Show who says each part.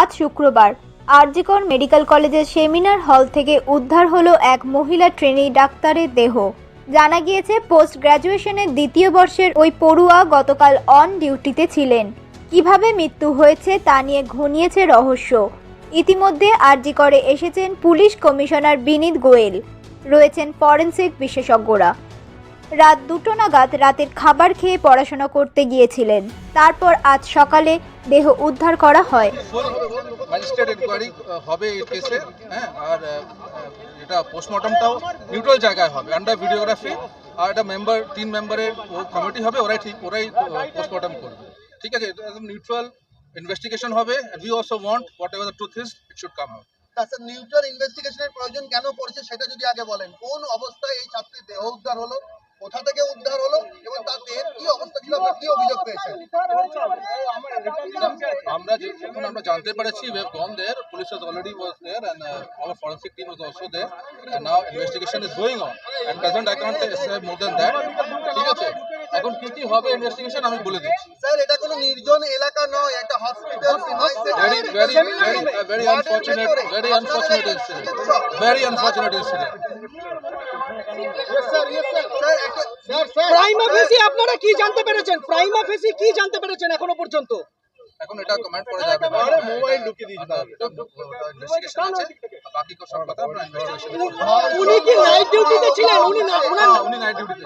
Speaker 1: আজ শুক্রবার। আরজিকর মেডিকেল কলেজের সেমিনার হল থেকে উদ্ধার হলো এক মহিলা ট্রেনি ডাক্তারের দেহ। জানা গিয়েছে, পোস্ট গ্র্যাজুয়েশনের দ্বিতীয় বর্ষের ওই পড়ুয়া গতকাল অন ডিউটিতে ছিলেন। কীভাবে মৃত্যু হয়েছে তা নিয়ে ঘনিয়েছে রহস্য। ইতিমধ্যে আরজিকরে এসেছেন পুলিশ কমিশনার বিনীত গোয়েল। রয়েছেন ফরেনসিক বিশেষজ্ঞরা। রাত দুটো নাগাদ রাতের খাবার খেয়ে পড়াশোনা করতে গিয়েছিলেন। তারপর আজ সকালে দেহ উদ্ধার করা হয়।
Speaker 2: ম্যাজিস্ট্রেট এনকোয়ারি হবে এই কেসে হ্যাঁ আর আহ, আহ, এটা পোস্টমর্টমটাও নিউট্রাল জায়গায় হবে আন্ডার ভিডিওগ্রাফি আর মেম্বার তিন মেম্বারের কমিটি হবে ওরাই ঠিক ওরাই পোস্টমর্টম করবে। ঠিক আছে এটা একদম নিউট্রাল ইনভেস্টিগেশন হবে we also want whatever the truth is it should come out
Speaker 3: sir neutral ইনভেস্টিগেশনের প্রয়োজন কেন পড়ছে সেটা যদি আগে বলেন। কোন অবস্থায় এই ছাত্রীর দেহ উদ্ধার হলো? কোথা থেকে উদ্ধার হলো এবং তার দেহের কি অবস্থা ছিল আপনার কি অভিযোগ পেয়েছেন
Speaker 2: আমরা যখন আমরা জানতে পেরেছি we have gone there police has already was there and uh, our forensic team was also there and now investigation is going on and present I can't say more than that ঠিক আছে এখন কি কি হবে investigation আমি বলে দিচ্ছি
Speaker 3: sir এটা কোনো নির্জন এলাকা নয় একটা hospital
Speaker 2: very very very uh, very unfortunate very unfortunate incident very unfortunate incident
Speaker 4: prima facie আপনারা কি জানতে পেরেছেন? প্রাইমা ফেসি কি জানতে পেরেছেন এখনও পর্যন্ত?
Speaker 2: এখন এটা কমেন্ট করে যাবে। মোবাইল ঢুকিয়ে দিই ইনভেস্টিগেশন আছে। বাকি সব কথা আমরা ইনভেস্টিগেশন
Speaker 4: উনি কি নাইট ডিউটিতে ছিলেন? উনি না
Speaker 2: উনি নাইট ডিউটিতে